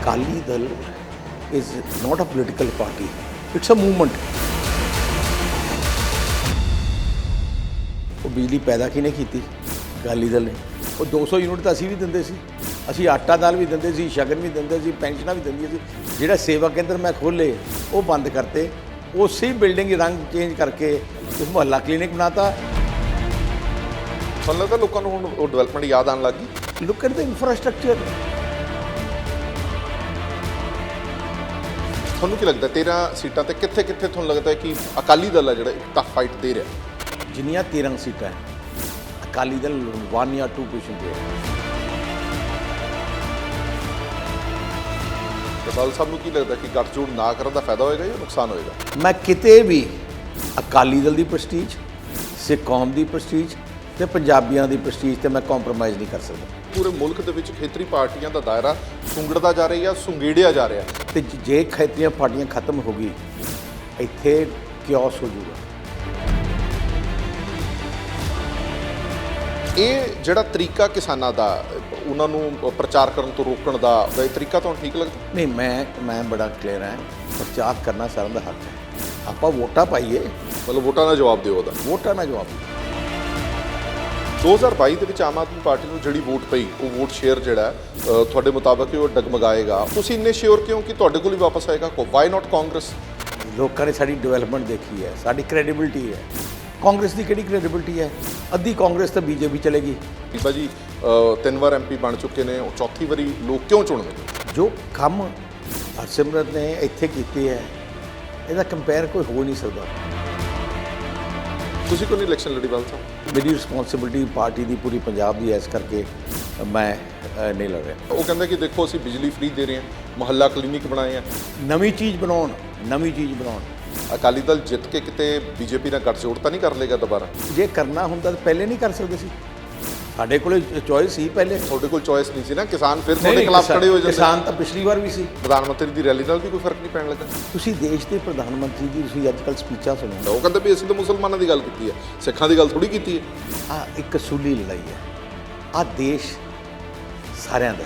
Akali Dal is not a political party. It's a movement. ਉਹ ਬਿਜਲੀ ਪੈਦਾ ਕਿਹਨੇ ਕੀਤੀ? ਅਕਾਲੀ ਦਲ ਨੇ। ਉਹ 200 ਯੂਨਿਟ ਤਾਂ ਅਸੀਂ ਵੀ ਦਿੰਦੇ ਸੀ। ਅਸੀਂ ਆਟਾ ਦਾਲ ਵੀ ਦਿੰਦੇ ਸੀ ਸ਼ਗਨ ਵੀ ਦਿੰਦੇ ਸੀ ਪੈਨਸ਼ਨਾਂ ਵੀ ਦਿੰਦੀਆਂ ਸੀ। ਜਿਹੜਾ ਸੇਵਾ ਕੇਂਦਰ ਮੈਂ ਖੋਲੇ ਉਹ ਬੰਦ ਕਰਤੇ। ਉਸੇ ਬਿਲਡਿੰਗ ਰੰਗ ਚੇਂਜ ਕਰਕੇ ਉਸ ਮੁਹੱਲਾ ਕਲੀਨਿਕ ਬਣਾਤਾ। ਤੁਹਾਨੂੰ ਲੱਗਦਾ ਲੋਕਾਂ ਨੂੰ ਹੁਣ ਉਹ ਡਿਵੈਲਪਮੈਂਟ ਯਾਦ ਆਉਣ ਲੱਗ ਗਈ। ਲੁੱਕ ਐਟ ਦ ਇਨਫਰਾਸਟ੍ਰਕਚਰ ਤੁਹਾਨੂੰ ਕੀ ਲੱਗਦਾ 13 ਸੀਟਾਂ ਤੇ ਕਿੱਥੇ ਕਿੱਥੇ ਤੁਹਾਨੂੰ ਲੱਗਦਾ ਹੈ ਕਿ ਅਕਾਲੀ ਦਲ ਆ ਜਿਹੜਾ ਇੱਕ ਟਫ ਫਾਈਟ ਦੇ ਰਿਹਾ? ਜਿੰਨੀਆਂ 13 ਸੀਟਾਂ ਹੈ, ਅਕਾਲੀ ਦਲ 1 ਜਾਂ 2 ਪੋਜੀਸ਼ਨ ਤੇ ਹੈ। ਤੇ ਸਾਹਿਬ ਨੂੰ ਕੀ ਲੱਗਦਾ ਕਿ ਗੱਠਜੋੜ ਨਾ ਕਰਨ ਦਾ ਫਾਇਦਾ ਹੋਏਗਾ ਜਾਂ ਨੁਕਸਾਨ ਹੋਏਗਾ? ਮੈਂ ਕਿਤੇ ਵੀ ਅਕਾਲੀ ਦਲ ਦੀ ਪ੍ਰਸਟੀਜ ਸਿੱਖ ਕੌਮ ਦੀ ਪ੍ਰਸਟੀਜ ਤੇ ਪੰਜਾਬੀਆਂ ਦੀ ਪ੍ਰਸਟੀਜ ਤੇ ਮੈਂ ਕੰਪਰੋਮਾਈਜ਼ ਨਹੀਂ ਕਰ ਸਕਦਾ। ਪੂਰੇ ਮੁਲਕ ਦੇ ਵਿੱਚ ਖੇਤਰੀ ਪਾਰਟੀਆਂ ਦਾ ਦਾਇਰਾ ਸੁੰਗੜਦਾ ਜਾ ਰਿਹਾ ਸੁੰਗੇੜਿਆ ਜਾ ਰਿਹਾ। ਤੇ ਜ- ਖੇਤਰੀਆਂ ਪਾਰਟੀਆਂ ਖਤਮ ਹੋ ਗਈ ਇੱਥੇ ਕਿਓਸ ਹੋ ਜਾਊਗਾ। ਇਹ ਜਿਹੜਾ ਤਰੀਕਾ ਕਿਸਾਨਾਂ ਦਾ ਉਹਨਾਂ ਨੂੰ ਪ੍ਰਚਾਰ ਕਰਨ ਤੋਂ ਰੋਕਣ ਦਾ ਦਾ ਇਹ ਤਰੀਕਾ ਤੁਹਾਨੂੰ ਠੀਕ ਲੱਗਦਾ? ਨਹੀਂ ਮੈਂ ਮੈਂ ਬੜਾ ਕਲੀਅਰ ਹਾਂ ਪ੍ਰਚਾਰ ਕਰਨਾ ਸਾਰਿਆਂ ਦਾ ਹੱਕ ਹੈ। ਆਪਾਂ ਵੋਟਾਂ ਪਾਈਏ। ਮਤਲਬ ਵੋਟਾਂ ਦਾ ਜਵਾਬ ਦਿਓ ਉਹਦਾ। ਵੋਟਾਂ ਦਾ ਜਵਾਬ ਦਿਓ। 2022 ਦੇ ਵਿੱਚ ਆਮ ਆਦਮੀ ਪਾਰਟੀ ਨੂੰ ਜਿਹੜੀ ਵੋਟ ਪਈ ਉਹ ਵੋਟ ਸ਼ੇਅਰ ਜਿਹੜਾ ਤੁਹਾਡੇ ਮੁਤਾਬਕ ਉਹ ਡਗਮਗਾਏਗਾ। ਤੁਸੀਂ ਇੰਨੇ ਸ਼ੋਰ ਕਿਉਂ ਕਿ ਤੁਹਾਡੇ ਕੋਲ ਹੀ ਵਾਪਸ ਆਏਗਾ? Why not Congress? ਲੋਕਾਂ ਨੇ ਸਾਡੀ ਡਿਵੈਲਪਮੈਂਟ ਦੇਖੀ ਹੈ ਸਾਡੀ ਕ੍ਰੈਡੀਬਿਲਟੀ ਹੈ। ਕਾਂਗਰਸ ਦੀ ਕਿਹੜੀ ਕ੍ਰੈਡੀਬਿਲਟੀ ਹੈ? ਅੱਧੀ ਕਾਂਗਰਸ ਤਾਂ ਬੀਜੇਪੀ ਚਲੇਗੀ। ਬੀਬਾ ਜੀ ਤਿੰਨ ਵਾਰ ਐਮਪੀ ਬਣ ਚੁੱਕੇ ਨੇ ਉਹ ਚੌਥੀ ਵਾਰੀ ਲੋਕ ਕਿਉਂ ਚੁਣਨਗੇ? ਜੋ ਕੰਮ ਹਰਸਿਮਰਤ ਨੇ ਇੱਥੇ ਕੀਤੇ ਹੈ ਇਹਦਾ ਕੰਪੇਅਰ ਕੋਈ ਹੋ ਨਹੀਂ ਸਕਦਾ। ਤੁਸੀਂ ਕੋਈ ਇਲੈਕਸ਼ਨ ਲੜੀ ਬਾਲ ਸਾਹਿਬ? ਮੇਰੀ ਰਿਸਪੌਂਸਿਬਿਲਟੀ ਪਾਰਟੀ ਦੀ ਪੂਰੀ ਪੰਜਾਬ ਦੀ ਹੈ, ਇਸ ਕਰਕੇ ਮੈਂ ਅ, ਨਹੀਂ ਲੜ ਰਿਹਾ। ਉਹ ਕਹਿੰਦਾ ਕਿ ਦੇਖੋ ਅਸੀਂ ਬਿਜਲੀ ਫ੍ਰੀ ਦੇ ਰਹੇ ਹਾਂ ਮੁਹੱਲਾ ਕਲੀਨਿਕ ਬਣਾਏ ਆ। ਨਵੀਂ ਚੀਜ਼ ਬਣਾਉਣ ਨਵੀਂ ਚੀਜ਼ ਬਣਾਉਣ। ਅਕਾਲੀ ਦਲ ਜਿੱਤ ਕੇ ਕਿਤੇ ਬੀਜੇਪੀ ਨਾਲ ਗੱਠਜੋੜ ਤਾਂ ਨਹੀਂ ਕਰ ਲੇਗਾ ਦੁਬਾਰਾ? ਜੇ ਕਰਨਾ ਹੁੰਦਾ ਤਾਂ ਪਹਿਲੇ ਨਹੀਂ ਕਰ ਸਕਦੇ ਸੀ। ਸਾਡੇ ਕੋਲੇ ਚੋਇਸ ਸੀ ਪਹਿਲੇ। ਤੁਹਾਡੇ ਕੋਲ ਚੋਇਸ ਨਹੀਂ ਸੀ ਨਾ। ਕਿਸਾਨ ਫਿਰ ਤੁਹਾਡੇ ਖਿਲਾਫ ਖੜੇ ਹੋ ਜਾਂਦੇ। ਕਿਸਾਨ ਤਾਂ ਪਿਛਲੀ ਵਾਰ ਵੀ ਸੀ। ਪ੍ਰਧਾਨ ਮੰਤਰੀ ਦੀ ਰੈਲੀ ਨਾਲ ਵੀ ਕੋਈ ਫ਼ਰਕ ਨਹੀਂ ਪੈਣ ਲੱਗਾ। ਤੁਸੀਂ ਦੇਸ਼ ਦੇ ਪ੍ਰਧਾਨ ਮੰਤਰੀ ਦੀ ਤੁਸੀਂ ਅੱਜ ਕੱਲ੍ਹ ਸਪੀਚਾਂ ਸੁਣੋ ਉਹ ਕਹਿੰਦੇ ਵੀ ਅਸੀਂ ਤਾਂ ਮੁਸਲਮਾਨਾਂ ਦੀ ਗੱਲ ਕੀਤੀ ਹੈ। ਸਿੱਖਾਂ ਦੀ ਗੱਲ ਥੋੜੀ ਕੀਤੀ ਹੈ। ਆ ਇੱਕ ਕਸੂਲੀ ਲੜਾਈ ਹੈ। ਆ ਦੇਸ਼ ਸਾਰਿਆਂ ਦਾ